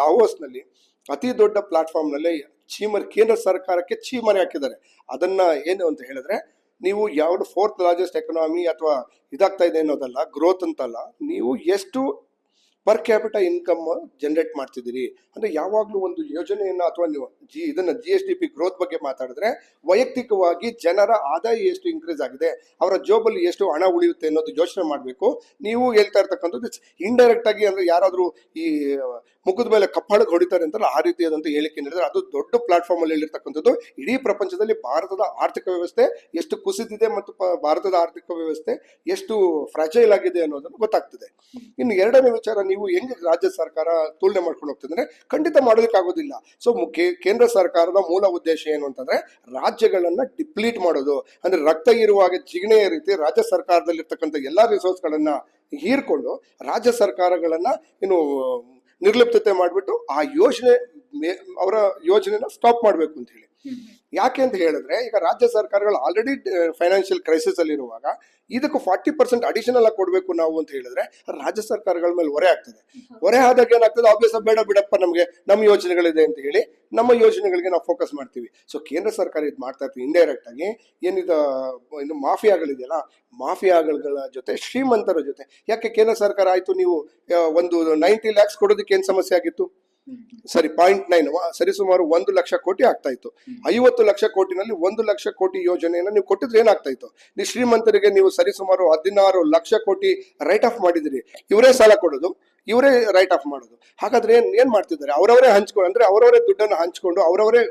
ದಾವೋಸ್ನಲ್ಲಿ ಅತಿ ದೊಡ್ಡ ಪ್ಲಾಟ್ಫಾರ್ಮ್ನಲ್ಲಿ ಚೀಮರಿ ಕೇಂದ್ರ ಸರ್ಕಾರಕ್ಕೆ ಚೀಮರಿ ಹಾಕಿದ್ದಾರೆ. ಅದನ್ನ ಏನು ಅಂತ ಹೇಳಿದ್ರೆ ನೀವು ಯಾವ್ದು ಫೋರ್ತ್ ಲಾರ್ಜೆಸ್ಟ್ ಎಕನಾಮಿ ಅಥವಾ ಇದಾಗ್ತಾ ಇದೆ ಅನ್ನೋದಲ್ಲ ಗ್ರೋತ್ ಅಂತಲ್ಲ ನೀವು ಎಷ್ಟು ಪರ್ ಕ್ಯಾಪಿಟ ಇನ್ಕಮ್ ಜನರೇಟ್ ಮಾಡ್ತಿದ್ದೀರಿ. ಅಂದ್ರೆ ಯಾವಾಗಲೂ ಒಂದು ಯೋಜನೆಯನ್ನ ಅಥವಾ ನೀವು ಜಿ, ಇದನ್ನ G S D P growth ಬಗ್ಗೆ ಮಾತಾಡಿದ್ರೆ ವೈಯಕ್ತಿಕವಾಗಿ ಜನರ ಆದಾಯ ಎಷ್ಟು ಇನ್ಕ್ರೀಸ್ ಆಗಿದೆ, ಅವರ ಜೋಬಲ್ಲಿ ಎಷ್ಟು ಹಣ ಉಳಿಯುತ್ತೆ ಅನ್ನೋದು ಯೋಚನೆ ಮಾಡಬೇಕು. ನೀವು ಹೇಳ್ತಾ ಇರ್ತಕ್ಕಂಥದ್ದು ಇಂಡೈರೆಕ್ಟ್ ಆಗಿ ಅಂದ್ರೆ ಯಾರಾದರೂ ಈ ಮುಖದ ಮೇಲೆ ಕಪ್ಪಾಳಕ್ಕೆ ಹೊಡಿತಾರೆ ಅಂತಲ್ಲ ಆ ರೀತಿಯಾದಂತ ಹೇಳಿಕೆ ನೀಡಿದ್ರೆ ಅದು ದೊಡ್ಡ ಪ್ಲಾಟ್ಫಾರ್ಮ್ ಅಲ್ಲಿ ಹೇಳಿರ್ತಕ್ಕಂಥದ್ದು. ಇಡೀ ಪ್ರಪಂಚದಲ್ಲಿ ಭಾರತದ ಆರ್ಥಿಕ ವ್ಯವಸ್ಥೆ ಎಷ್ಟು ಕುಸಿದಿದೆ ಮತ್ತು ಭಾರತದ ಆರ್ಥಿಕ ವ್ಯವಸ್ಥೆ ಎಷ್ಟು ಫ್ರಾಜೈಲ್ ಆಗಿದೆ ಅನ್ನೋದನ್ನು ಗೊತ್ತಾಗ್ತದೆ. ಇನ್ನು ಎರಡನೇ ವಿಚಾರ ನೀವು ಹೆಂಗೆ ರಾಜ್ಯ ಸರ್ಕಾರ ತುಲನೆ ಮಾಡ್ಕೊಂಡು ಹೋಗ್ತಂದ್ರೆ ಖಂಡಿತ ಮಾಡೋದಕ್ಕಾಗೋದಿಲ್ಲ. ಸೊ ಕೇಂದ್ರ ಸರ್ಕಾರದ ಮೂಲ ಉದ್ದೇಶ ಏನು ಅಂತಂದ್ರೆ ರಾಜ್ಯಗಳನ್ನ ಡಿಪ್ಲೀಟ್ ಮಾಡೋದು. ಅಂದ್ರೆ ರಕ್ತ ಇರುವಾಗ ಜಿಗಣೆಯ ರೀತಿ ರಾಜ್ಯ ಸರ್ಕಾರದಲ್ಲಿರ್ತಕ್ಕಂಥ ಎಲ್ಲಾ ರಿಸೋರ್ಸ್ಗಳನ್ನ ಹೀರ್ಕೊಂಡು ರಾಜ್ಯ ಸರ್ಕಾರಗಳನ್ನ ಏನು ನಿರ್ಲಿಪ್ತತೆ ಮಾಡಿಬಿಟ್ಟು ಆ ಯೋಜನೆ ಅವರ ಯೋಜನೆನ ಸ್ಟಾಪ್ ಮಾಡಬೇಕು ಅಂತ ಹೇಳಿ. ಯಾಕೆ ಅಂತ ಹೇಳಿದ್ರೆ ಈಗ ರಾಜ್ಯ ಸರ್ಕಾರಗಳು ಆಲ್ರೆಡಿ ಫೈನಾನ್ಷಿಯಲ್ ಕ್ರೈಸಿಸ್ ಅಲ್ಲಿ ಇರುವಾಗ ಇದಕ್ಕೆ ಫಾರ್ಟಿ ಪರ್ಸೆಂಟ್ ಅಡಿಷನಲ್ ಆಗಿ ಕೊಡಬೇಕು ನಾವು ಅಂತ ಹೇಳಿದ್ರೆ ರಾಜ್ಯ ಸರ್ಕಾರಗಳ ಮೇಲೆ ಹೊರೆ ಆಗ್ತದೆ. ಹೊರೆ ಆದಾಗ ಏನಾಗ್ತದೆ? ಆಬ್ವಿಯಸ್ ಬೇಡ ಬಿಡಪ್ಪ ನಮಗೆ. ನಮ್ಮ ಯೋಜನೆಗಳಿದೆ ಅಂತ ಹೇಳಿ ನಮ್ಮ ಯೋಜನೆಗಳಿಗೆ ನಾವು ಫೋಕಸ್ ಮಾಡ್ತೀವಿ. ಸೊ ಕೇಂದ್ರ ಸರ್ಕಾರ ಇದು ಮಾಡ್ತಾ ಇರ್ತೀವಿ ಇಂಡೈರೆಕ್ಟ್ ಆಗಿ. ಏನಿದು ಇನ್ನು ಮಾಫಿಯಾಗಳಿದೆಯಲ್ಲ ಮಾಫಿಯಾಗಳ ಜೊತೆ, ಶ್ರೀಮಂತರ ಜೊತೆ. ಯಾಕೆ ಕೇಂದ್ರ ಸರ್ಕಾರ ಆಯ್ತು ನೀವು ಒಂದು ನೈಂಟಿ ಲ್ಯಾಕ್ಸ್ ಕೊಡೋದಕ್ಕೆ ಏನು ಸಮಸ್ಯೆ ಆಗಿತ್ತು? ಸರಿ ಪಾಯಿಂಟ್ ನೈನ್ ಸರಿಸುಮಾರು ಒಂದು ಲಕ್ಷ ಕೋಟಿ ಆಗ್ತಾ ಇತ್ತು. ಐವತ್ತು ಲಕ್ಷ ಕೋಟಿನಲ್ಲಿ ಒಂದು ಲಕ್ಷ ಕೋಟಿ ಯೋಜನೆಯನ್ನು ನೀವು ಕೊಟ್ಟಿದ್ರೆ ಏನಾಗ್ತಾ ಇತ್ತು? ನೀವು ಶ್ರೀಮಂತರಿಗೆ ನೀವು ಸರಿಸುಮಾರು ಹದಿನಾರು ಲಕ್ಷ ಕೋಟಿ ರೈಟ್ ಆಫ್ ಮಾಡಿದಿರಿ. ಇವರೇ ಸಾಲ ಕೊಡೋದು ಇವರೇ ರೈಟ್ ಆಫ್ ಮಾಡೋದು. ಹಾಗಾದ್ರೆ ಏನ್ ಏನ್ ಮಾಡ್ತಿದ್ದಾರೆ? ಅವರವರೇ ಹಂಚ್ಕೊಂಡು ಅಂದ್ರೆ ಅವರವರೇ ದುಡ್ಡನ್ನು ಹಂಚ್ಕೊಂಡು ಅವರವರೇ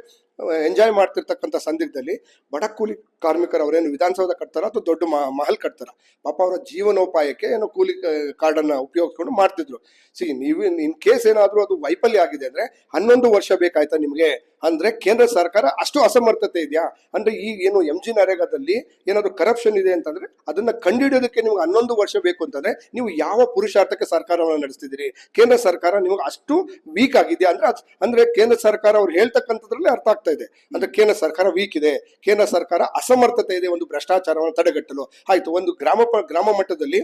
ಎಂಜಾಯ್ ಮಾಡ್ತಿರ್ತಕ್ಕಂಥ ಸಂದರ್ಭದಲ್ಲಿ ಬಡ ಕೂಲಿ ಕಾರ್ಮಿಕರು ಅವರೇನು ವಿಧಾನಸೌಧ ಕಟ್ತಾರ ಅಥವಾ ದೊಡ್ಡ ಮಹಲ್ ಕಟ್ತಾರ? ಪಾಪ ಅವರ ಜೀವನೋಪಾಯಕ್ಕೆ ಏನೋ ಕೂಲಿ ಕಾರ್ಡನ್ನ ಉಪಯೋಗಿಸ್ಕೊಂಡು ಮಾಡ್ತಿದ್ರು. ಸಿ ನೀವು ಇನ್ ಕೇಸ್ ಏನಾದ್ರೂ ಅದು ವೈಫಲ್ಯ ಆಗಿದೆ ಅಂದ್ರೆ ಹನ್ನೊಂದು ವರ್ಷ ಬೇಕಾಯ್ತಾ ನಿಮ್ಗೆ? ಅಂದ್ರೆ ಕೇಂದ್ರ ಸರ್ಕಾರ ಅಷ್ಟು ಅಸಮರ್ಥತೆ ಇದೆಯಾ? ಅಂದ್ರೆ ಈ ಏನು ಎಂ ಜಿ ನರೇಗಾದಲ್ಲಿ ಏನಾದ್ರು ಕರಪ್ಷನ್ ಇದೆ ಅಂತಂದ್ರೆ ಅದನ್ನ ಕಂಡುಹಿಡಿಯೋದಕ್ಕೆ ನಿಮ್ಗೆ ಹನ್ನೊಂದು ವರ್ಷ ಬೇಕು ಅಂತಂದ್ರೆ ನೀವು ಯಾವ ಪುರುಷಾರ್ಥಕ್ಕೆ ಸರ್ಕಾರವನ್ನು ನಡೆಸ್ತಿದ್ದೀರಿ? ಕೇಂದ್ರ ಸರ್ಕಾರ ನಿಮ್ಗೆ ಅಷ್ಟು ವೀಕ್ ಆಗಿದೆಯಾ? ಅಂದ್ರೆ ಅದ್- ಅಂದ್ರೆ ಕೇಂದ್ರ ಸರ್ಕಾರ ಅವ್ರು ಹೇಳ್ತಕ್ಕಂಥದ್ರಲ್ಲಿ ಅರ್ಥ ಆಗ್ತಾ ಇದೆ. ಅಂದ್ರೆ ಕೇಂದ್ರ ಸರ್ಕಾರ ವೀಕ್ ಇದೆ. ಕೇಂದ್ರ ಸರ್ಕಾರ ಅಸಮರ್ಥತೆ ಇದೆ ಒಂದು ಭ್ರಷ್ಟಾಚಾರವನ್ನು ತಡೆಗಟ್ಟಲು. ಆಯ್ತು, ಒಂದು ಗ್ರಾಮ ಗ್ರಾಮ ಮಟ್ಟದಲ್ಲಿ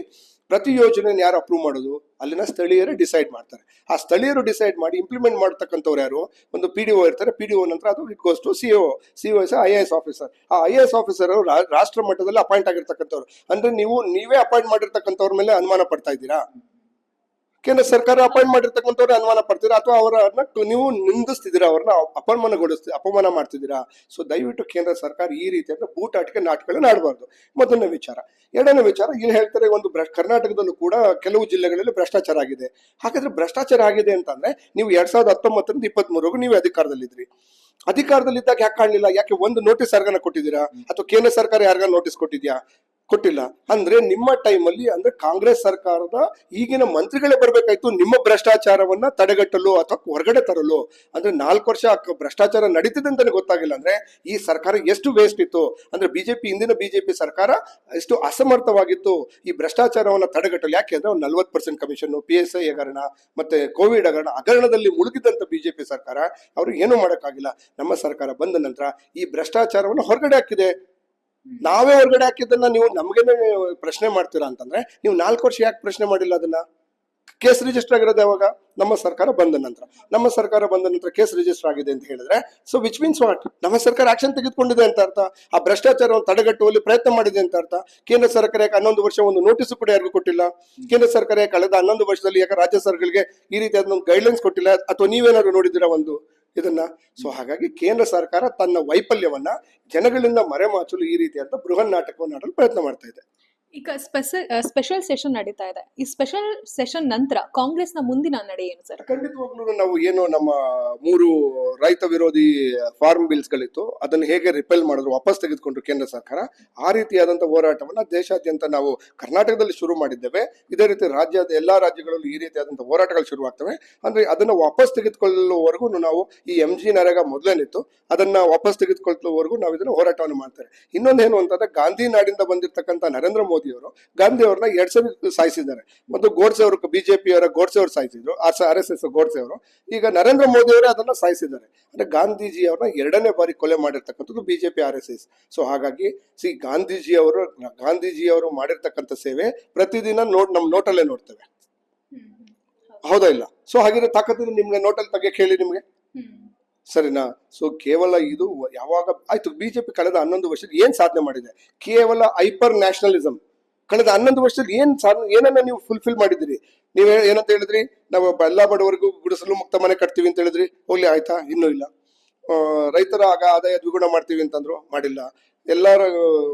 ಪ್ರತಿ ಯೋಜನೆಯನ್ನು ಯಾರು ಅಪ್ರೂವ್ ಮಾಡೋದು? ಅಲ್ಲಿನ ಸ್ಥಳೀಯರೇ ಡಿಸೈಡ್ ಮಾಡ್ತಾರೆ. ಆ ಸ್ಥಳೀಯರು ಡಿಸೈಡ್ ಮಾಡಿ ಇಂಪ್ಲಿಮೆಂಟ್ ಮಾಡ್ತಕ್ಕಂಥವ್ರು ಯಾರು? ಒಂದು ಪಿ ಇರ್ತಾರೆ. ಪಿ ಡಿ ಒ ನಂತರ ಅದು it goes to C O C O I A S officer ಆ ಐ ಎ ಎಸ್ ಆಫೀಸರ್ ರಾಷ್ಟ್ರ ಮಟ್ಟದಲ್ಲಿ ಅಪಾಯಿಂಟ್ ಆಗಿರ್ತಕ್ಕಂಥವ್ರು. ಅಂದ್ರೆ ನೀವು, ನೀವೇ ಅಪಾಯಿಂಟ್ ಮಾಡಿರ್ತಕ್ಕಂಥವ್ರ ಮೇಲೆ ಅನುಮಾನ ಪಡ್ತಾ ಇದ್ದೀರಾ? ಕೇಂದ್ರ ಸರ್ಕಾರ ಅಪಾಯಿಂಟ್ ಮಾಡಿರ್ತಕ್ಕಂಥವ್ರೆ ಅನುಮಾನ ಪಡ್ತೀರಾ? ಅಥವಾ ಅವರನ್ನ ನೀವು ನಿಂದಿಸ್ತಿದ್ದೀರಾ? ಅವ್ರನ್ನ ಅಪಮಾನಗೊಳಿಸ್ತಿ ಅಪಮಾನ ಮಾಡ್ತಿದ್ದೀರಾ? ಸೊ ದಯವಿಟ್ಟು ಕೇಂದ್ರ ಸರ್ಕಾರ ಈ ರೀತಿಯಾದ ಬೂಟಾಟಿಕೆ, ನಾಟಕಗಳನ್ನ ಆಡಬಾರ್ದು. ಮೊದಲನೇ ವಿಚಾರ. ಎರಡನೇ ವಿಚಾರ ಇಲ್ಲಿ ಹೇಳ್ತಾರೆ ಒಂದು ಕರ್ನಾಟಕದಲ್ಲೂ ಕೂಡ ಕೆಲವು ಜಿಲ್ಲೆಗಳಲ್ಲಿ ಭ್ರಷ್ಟಾಚಾರ ಆಗಿದೆ. ಹಾಗಾದ್ರೆ ಭ್ರಷ್ಟಾಚಾರ ಆಗಿದೆ ಅಂತಂದ್ರೆ ನೀವು ಎರಡ್ ಸಾವಿರದ ಹತ್ತೊಂಬತ್ತರಿಂದ ಇಪ್ಪತ್ತ್ ಮೂರವರೆಗೂ ನೀವು ಅಧಿಕಾರದಲ್ಲಿದ್ರಿ. ಅಧಿಕಾರದಲ್ಲಿದ್ದಾಗ ಯಾಕೆ ಕಾಣಲಿಲ್ಲ? ಯಾಕೆ ಒಂದು ನೋಟಿಸ್ ಯಾರಿಗಾನ ಕೊಟ್ಟಿದ್ದೀರಾ? ಅಥವಾ ಕೇಂದ್ರ ಸರ್ಕಾರ ಯಾರಿಗಾನ ನೋಟಿಸ್ ಕೊಟ್ಟಿದ್ಯಾ? ಕೊಟ್ಟಿಲ್ಲ. ಅಂದ್ರೆ ನಿಮ್ಮ ಟೈಮಲ್ಲಿ ಅಂದ್ರೆ ಕಾಂಗ್ರೆಸ್ ಸರ್ಕಾರದ ಈಗಿನ ಮಂತ್ರಿಗಳೇ ಬರಬೇಕಾಯ್ತು. ನಿಮ್ಮ ಭ್ರಷ್ಟಾಚಾರವನ್ನ ತಡೆಗಟ್ಟಲು ಅಥವಾ ಹೊರಗಡೆ ತರಲು. ಅಂದ್ರೆ ನಾಲ್ಕು ವರ್ಷ ಭ್ರಷ್ಟಾಚಾರ ನಡೀತಿದೆ ಅಂತಾನೆ ಗೊತ್ತಾಗಿಲ್ಲ. ಅಂದ್ರೆ ಈ ಸರ್ಕಾರ ಎಷ್ಟು ವೇಸ್ಟ್ ಇತ್ತು. ಅಂದ್ರೆ ಬಿಜೆಪಿ ಹಿಂದಿನ ಬಿಜೆಪಿ ಸರ್ಕಾರ ಎಷ್ಟು ಅಸಮರ್ಥವಾಗಿತ್ತು ಈ ಭ್ರಷ್ಟಾಚಾರವನ್ನ ತಡೆಗಟ್ಟಲು. ಯಾಕೆ ಅಂದ್ರೆ ನಲ್ವತ್ತು percent commission P S I ಹಗರಣ, ಮತ್ತೆ ಕೋವಿಡ್ ಹಗರಣ ಹಗರಣದಲ್ಲಿ ಮುಳುಗಿದಂತ ಬಿಜೆಪಿ ಸರ್ಕಾರ, ಅವರು ಏನು ಮಾಡೋಕ್ಕಾಗಿಲ್ಲ. ನಮ್ಮ ಸರ್ಕಾರ ಬಂದ ನಂತರ ಈ ಭ್ರಷ್ಟಾಚಾರವನ್ನು ಹೊರಗಡೆ ಹಾಕಿದೆ. ನಾವೇ ಹೊರಗಡೆ ಹಾಕಿದ್ದನ್ನ ನೀವು ನಮ್ಗೇನೆ ಪ್ರಶ್ನೆ ಮಾಡ್ತೀರಾ ಅಂತಂದ್ರೆ, ನೀವು ನಾಲ್ಕು ವರ್ಷ ಯಾಕೆ ಪ್ರಶ್ನೆ ಮಾಡಿಲ್ಲ ಅದನ್ನ? ಕೇಸ್ ರಿಜಿಸ್ಟರ್ ಆಗಿರೋದು ಯಾವಾಗ? ನಮ್ಮ ಸರ್ಕಾರ ಬಂದ ನಂತರ. ನಮ್ಮ ಸರ್ಕಾರ ಬಂದ ನಂತರ ಕೇಸ್ ರಿಜಿಸ್ಟರ್ ಆಗಿದೆ ಅಂತ ಹೇಳಿದ್ರೆ ಸೊ ವಿಚ್ ಮೀನ್ಸ್ ವಾಟ್ ನಮ್ಮ ಸರ್ಕಾರ ಆಕ್ಷನ್ ತೆಗೆದುಕೊಂಡಿದೆ ಅಂತ ಅರ್ಥ. ಆ ಭ್ರಷ್ಟಾಚಾರವನ್ನು ತಡೆಗಟ್ಟುವಲ್ಲಿ ಪ್ರಯತ್ನ ಮಾಡಿದೆ ಅಂತ ಅರ್ಥ. ಕೇಂದ್ರ ಸರ್ಕಾರ ಯಾಕೆ ಹನ್ನೊಂದು ವರ್ಷ ಒಂದು ನೋಟಿಸ್ ಕೂಡ ಯಾರಿಗೂ ಕೊಟ್ಟಿಲ್ಲ? ಕೇಂದ್ರ ಸರ್ಕಾರ ಕಳೆದ ಹನ್ನೊಂದು ವರ್ಷದಲ್ಲಿ ಯಾಕೆ ರಾಜ್ಯ ಸರ್ಕಾರಗಳಿಗೆ ಈ ರೀತಿಯಾದ ಒಂದು ಗೈಡ್ಲೈನ್ಸ್ ಕೊಟ್ಟಿಲ್ಲ? ಅಥವಾ ನೀವೇನಾದ್ರು ನೋಡಿದ್ದೀರಾ ಒಂದು? ಇದನ್ನ. ಸೊ ಹಾಗಾಗಿ ಕೇಂದ್ರ ಸರ್ಕಾರ ತನ್ನ ವೈಫಲ್ಯವನ್ನ ಜನಗಳಿಂದ ಮರೆಮಾಚಲು ಈ ರೀತಿಯಾದ ಬೃಹನ್ ನಾಟಕವನ್ನು ಆಡಲು ಪ್ರಯತ್ನ ಮಾಡ್ತಾ ಇದೆ. ಈಗ ಸ್ಪೆಷಲ್ ಸ್ಪೆಷಲ್ ಸೆಷನ್ ನಡೀತಾ ಇದೆ. ಈ ಸ್ಪೆಷಲ್ ಸೆಷನ್ ನಂತರ ಕಾಂಗ್ರೆಸ್ನ ಮುಂದಿನ ನಡೆ ಏನು ಸರ್? ಖಂಡಿತವಾಗ್ಲೂ ನಾವು ಏನು ನಮ್ಮ ಮೂರು ರೈತ ವಿರೋಧಿ ಫಾರ್ಮ್ ಬಿಲ್ಸ್ ಗಳಿತ್ತು ಅದನ್ನು ಹೇಗೆ ರಿಪೇಲ್ ಮಾಡಿದ್ರು, ವಾಪಸ್ ತೆಗೆದುಕೊಂಡ್ರು ಕೇಂದ್ರ ಸರ್ಕಾರ, ಆ ರೀತಿಯಾದಂಥ ಹೋರಾಟವನ್ನ ದೇಶಾದ್ಯಂತ ನಾವು ಕರ್ನಾಟಕದಲ್ಲಿ ಶುರು ಮಾಡಿದ್ದೇವೆ. ಇದೇ ರೀತಿ ರಾಜ್ಯದ ಎಲ್ಲಾ ರಾಜ್ಯಗಳಲ್ಲೂ ಈ ರೀತಿಯಾದಂಥ ಹೋರಾಟಗಳು ಶುರುವಾಗ್ತವೆ. ಅಂದ್ರೆ ಅದನ್ನ ವಾಪಸ್ ತೆಗೆದುಕೊಳ್ಳುವವರೆಗೂ ನಾವು ಈ ಎಂ ಜಿ ನರೇಗಾ ಮೊದಲೇನಿತ್ತು, ಅದನ್ನ ವಾಪಸ್ ತೆಗೆದುಕೊಳ್ಳುವವರೆಗೂ ನಾವು ಇದನ್ನ ಹೋರಾಟವನ್ನು ಮಾಡ್ತಾರೆ ಇನ್ನೊಂದೇನು ಅಂತಂದ್ರೆ ಗಾಂಧಿ ನಾಡಿಂದ ಬಂದಿರತಕ್ಕಂತ ನರೇಂದ್ರ ಮೋದಿ ಅವರು, ಗಾಂಧಿ ಅವ್ರನ್ನ ಎರಡ್ ಸರಿ ಸಾಯಿಸಿದ್ದಾರೆ. ಮತ್ತು ಗೋಡ್ಸೆ ಅವರು ಬಿಜೆಪಿ ಅವರ ಗೋಡ್ಸೆ ಅವರು ಸಾಯಿಸಿದ್ರು ಆರ್ ಎಸ್ ಎಸ್ ಗೋಡ್ಸೆ ಅವರು. ಈಗ ನರೇಂದ್ರ ಮೋದಿ ಅವರೇ ಅದನ್ನ ಸಾಯಿಸಿದ್ದಾರೆ. ಅಂದ್ರೆ ಗಾಂಧೀಜಿ ಅವ್ರನ್ನ ಎರಡನೇ ಬಾರಿ ಕೊಲೆ ಮಾಡಿರ್ತಕ್ಕಂಥದ್ದು BJP R S S. So ಹಾಗಾಗಿ ಸಿ ಗಾಂಧೀಜಿ ಅವರು ಗಾಂಧೀಜಿ ಅವರು ಮಾಡಿರ್ತಕ್ಕಂಥ ಸೇವೆ ಪ್ರತಿದಿನ ನೋಡ್ ನಮ್ಮ ನೋಟಲ್ಲೇ ನೋಡ್ತೇವೆ. ಹೌದಾ ಇಲ್ಲ? ಸೊ ಹಾಗಿದ್ರೆ ತಾಕತ್ತಿನ ನಿಮ್ಗೆ ನೋಟಲ್ಲಿ ತೆಗಿಯಕ್ಕೆ ಕೇಳಿ ನಿಮಗೆ? ಸರಿನಾ? ಸೊ ಕೇವಲ ಇದು ಯಾವಾಗ, ಆಯ್ತು ಬಿಜೆಪಿ ಕಳೆದ ಹನ್ನೊಂದು ವರ್ಷದ ಏನ್ ಸಾಧನೆ ಮಾಡಿದೆ? ಕೇವಲ ಹೈಪರ್ ನ್ಯಾಷನಲಿಸಂ. ಕಳೆದ ಹನ್ನೊಂದು ವರ್ಷದಲ್ಲಿ ಏನ್ ಸಾಧನೆ, ಏನನ್ನ ನೀವು ಫುಲ್ಫಿಲ್ ಮಾಡಿದಿರಿ ನೀವ್ ಏನಂತ ಹೇಳಿದ್ರಿ? ನಾವು ಎಲ್ಲಾ ಬಡವರಿಗೂ ಗುಡಿಸಲು ಮುಕ್ತ ಮನೆ ಕಟ್ತೀವಿ ಅಂತ ಹೇಳಿದ್ರಿ. ಹೋಗ್ಲಿ, ಆಯ್ತಾ? ಇನ್ನೂ ಇಲ್ಲ. ರೈತರ ಆಗ ಆದಾಯ ದ್ವಿಗುಣ ಮಾಡ್ತೀವಿ ಅಂತಂದ್ರು, ಮಾಡಿಲ್ಲ. ಎಲ್ಲರ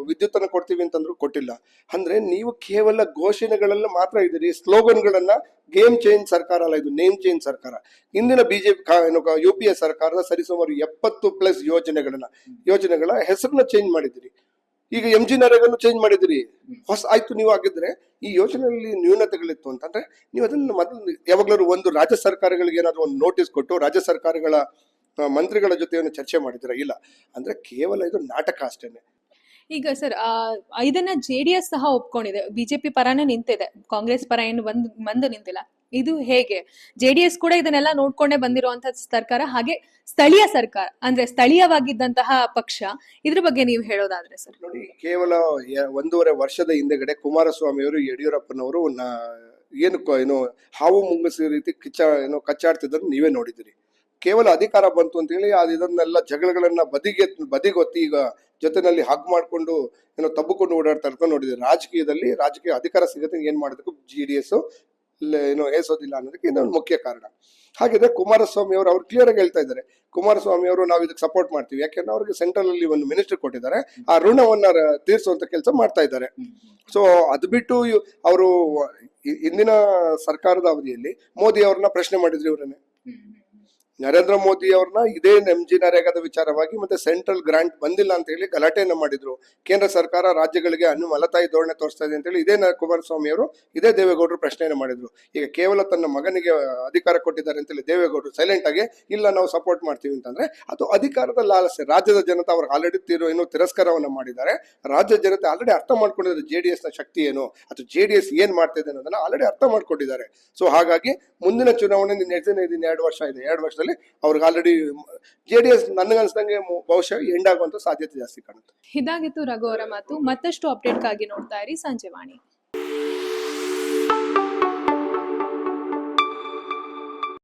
ವಿದ್ಯುತ್ ಅನ್ನು ಕೊಡ್ತೀವಿ ಅಂತಂದ್ರು ಕೊಟ್ಟಿಲ್ಲ. ಅಂದ್ರೆ ನೀವು ಕೇವಲ ಘೋಷಣೆಗಳಲ್ಲ ಮಾತ್ರ ಇದ್ದೀರಿ. ಸ್ಲೋಗನ್ಗಳನ್ನ ಗೇಮ್ ಚೇಂಜ್ ಸರ್ಕಾರ ಅಲ್ಲ ಇದು, ನೇಮ್ ಚೇಂಜ್ ಸರ್ಕಾರ. ಇಂದಿನ ಬಿಜೆಪಿ ಯು ಪಿ ಎ ಸರ್ಕಾರದ ಸರಿಸುಮಾರು ಎಪ್ಪತ್ತು ಪ್ಲಸ್ ಯೋಜನೆಗಳನ್ನ, ಯೋಜನೆಗಳ ಹೆಸರನ್ನ ಚೇಂಜ್ ಮಾಡಿದಿರಿ ಈಗ ಎಂ ಜಿ ನರೇಗನ್ನು ಚೇಂಜ್ ಮಾಡಿದಿರಿ ಹೊಸ ಆಯ್ತು, ನೀವು ಆಗಿದ್ರೆ ಈ ಯೋಜನೆಯಲ್ಲಿ ನ್ಯೂನತೆಗಳಿತ್ತು ಅಂತಂದ್ರೆ ನೀವು ಅದನ್ನ ಮೊದಲು ಯಾವಾಗ್ಲಾದ್ರು ಒಂದು ರಾಜ್ಯ ಸರ್ಕಾರಗಳಿಗೆ ಏನಾದ್ರು ಒಂದು ನೋಟಿಸ್ ಕೊಟ್ಟು ರಾಜ್ಯ ಸರ್ಕಾರಗಳ ಮಂತ್ರಿಗಳ ಜೊತೆ ಚರ್ಚೆ ಮಾಡಿದಿರ ಇಲ್ಲ. ಅಂದ್ರೆ ಕೇವಲ ಇದು ನಾಟಕ ಅಷ್ಟೇನೆ. ಈಗ ಸರ್ ಇದನ್ನ ಎಸ್ ಸಹ ಒಪ್ಕೊಂಡಿದೆ. ಬಿಜೆಪಿ ಪರಾನೇ ನಿಂತಿದೆ. ಕಾಂಗ್ರೆಸ್ ಪರ ಏನು ಬಂದು ಬಂದು ನಿಂತಿಲ್ಲ. ಇದು ಹೇಗೆ? ಜೆ ಡಿ ಎಸ್ ಕೂಡ ಇದನ್ನೆಲ್ಲ ನೋಡ್ಕೊಂಡೇ ಬಂದಿರುವಂತಹ ಸರ್ಕಾರ, ಹಾಗೆ ಸ್ಥಳೀಯ ಸರ್ಕಾರ, ಅಂದ್ರೆ ಸ್ಥಳೀಯವಾಗಿದ್ದಂತಹ ಪಕ್ಷ, ಇದ್ರ ಬಗ್ಗೆ ನೀವು ಹೇಳೋದಾದ್ರೆ ಸರ್. ನೋಡಿ, ಕೇವಲ ಒಂದೂವರೆ ವರ್ಷದ ಹಿಂದೆಗಡೆ ಕುಮಾರಸ್ವಾಮಿ ಅವರು, ಯಡಿಯೂರಪ್ಪನವರು ಏನು ಏನು ಹಾವು ಮುಂಗಸಿ ರೀತಿ ಕಿಚ್ಚ, ಏನು ಕಚ್ಚಾಡ್ತಿದ್ದನ್ನು ನೀವೇ ನೋಡಿದಿರಿ ಕೇವಲ ಅಧಿಕಾರ ಬಂತು ಅಂತ ಹೇಳಿ, ಅದು ಇದನ್ನೆಲ್ಲ ಜಗಳಗಳನ್ನ ಬದಿಗೆ, ಬದಿಗೊತ್ತಿ ಈಗ ಜೊತೆನಲ್ಲಿ ಹಗ್ ಮಾಡ್ಕೊಂಡು, ಏನೋ ತಬ್ಬುಕೊಂಡು ಓಡಾಡ್ತಾ ಇರ್ಕೊಂಡು ನೋಡಿದ್ರಿ ರಾಜಕೀಯದಲ್ಲಿ ರಾಜಕೀಯ ಅಧಿಕಾರ ಸಿಗತ್ತೆ, ಏನ್ ಮಾಡಬೇಕು ಜಿ ಡಿ ಎಸ್ ಏನೋ ಏಸೋದಿಲ್ಲ ಅನ್ನೋದಕ್ಕೆ ಇದೊಂದು ಮುಖ್ಯ ಕಾರಣ. ಹಾಗಿದ್ರೆ ಕುಮಾರಸ್ವಾಮಿ ಅವರು ಅವ್ರು ಕ್ಲಿಯರ್ ಆಗಿ ಹೇಳ್ತಾ ಇದ್ದಾರೆ. ಕುಮಾರಸ್ವಾಮಿ ಅವರು ನಾವು ಇದಕ್ಕೆ ಸಪೋರ್ಟ್ ಮಾಡ್ತೀವಿ. ಯಾಕೆಂದ್ರೆ ಅವ್ರಿಗೆ ಸೆಂಟ್ರಲ್ ಅಲ್ಲಿ ಒಂದು ಮಿನಿಸ್ಟರ್ ಕೊಟ್ಟಿದ್ದಾರೆ. ಆ ಋಣವನ್ನ ತೀರಿಸುವಂತ ಕೆಲಸ ಮಾಡ್ತಾ ಇದ್ದಾರೆ. ಸೊ ಅದು ಬಿಟ್ಟು ಅವರು ಇಂದಿನ ಸರ್ಕಾರದ ಅವಧಿಯಲ್ಲಿ ಮೋದಿ ಅವ್ರನ್ನ ಪ್ರಶ್ನೆ ಮಾಡಿದ್ರು ಇವರನ್ನೇ. ನರೇಂದ್ರ ಮೋದಿ ಅವ್ರನ್ನ ಇದೇ ನೆಮ್ಜಿ ನರೇಗಾದ ವಿಚಾರವಾಗಿ ಮತ್ತೆ ಸೆಂಟ್ರಲ್ ಗ್ರಾಂಟ್ ಬಂದಿಲ್ಲ ಅಂತ ಹೇಳಿ ಗಲಾಟೆಯನ್ನ ಮಾಡಿದ್ರು. ಕೇಂದ್ರ ಸರ್ಕಾರ ರಾಜ್ಯಗಳಿಗೆ ಅನ್ನು ಮಲತಾಯಿ ಧೋರಣೆ ತೋರಿಸ್ತಾ ಇದೆ ಅಂತ ಹೇಳಿ ಇದೇ ಕುಮಾರಸ್ವಾಮಿ ಅವರು ಇದೇ ದೇವೇಗೌಡರು ಪ್ರಶ್ನೆಯನ್ನು ಮಾಡಿದ್ರು. ಈಗ ಕೇವಲ ತನ್ನ ಮಗನಿಗೆ ಅಧಿಕಾರ ಕೊಟ್ಟಿದ್ದಾರೆ ಅಂತೇಳಿ ದೇವೇಗೌಡರು ಸೈಲೆಂಟ್ ಆಗಿ ಇಲ್ಲ ನಾವು ಸಪೋರ್ಟ್ ಮಾಡ್ತೀವಿ ಅಂತಂದ್ರೆ ಅದು ಅಧಿಕಾರದ ಲಾಲಸೆ. ರಾಜ್ಯದ ಜನತೆ ಅವ್ರಿಗೆ ಆಲ್ರೆಡಿ ತೀರೋ ಏನು ತಿರಸ್ಕಾರವನ್ನು ಮಾಡಿದ್ದಾರೆ. ರಾಜ್ಯ ಜನತೆ ಆಲ್ರೆಡಿ ಅರ್ಥ ಮಾಡ್ಕೊಂಡಿದ್ದಾರೆ ಜೆ ಡಿ ಎಸ್ನ ಶಕ್ತಿ ಏನು ಅಥವಾ ಜೆ ಡಿ ಎಸ್ ಏನ್ ಮಾಡ್ತಾ ಇದೆ ಅನ್ನೋದನ್ನ ಆಲ್ರೆಡಿ ಅರ್ಥ ಮಾಡ್ಕೊಂಡಿದ್ದಾರೆ. ಸೊ ಹಾಗಾಗಿ ಮುಂದಿನ ಚುನಾವಣೆ ನಿನ್ನೆ ದಿನ ಇದೆ ಎರಡು ವರ್ಷ ಇದೆ. ಎರಡು ವರ್ಷದಲ್ಲಿ ಅವ್ರಿಗೆ ಆಲ್ರೆಡಿ ಜೆ ಡಿ ಎಸ್ ನನಗನ್ಸ್ದಂಗೆ ಬಹುಶಃ ಎಂಡ್ ಆಗುವಂತ ಸಾಧ್ಯತೆ ಜಾಸ್ತಿ ಕಾಣುತ್ತೆ. ಇದಾಗಿತ್ತು ರಘು ಅವರ ಮಾತು. ಮತ್ತಷ್ಟು ಅಪ್ಡೇಟ್ಗಾಗಿ ನೋಡ್ತಾ ಇರಿ. ಸಂಜೆ ವಾಣಿ.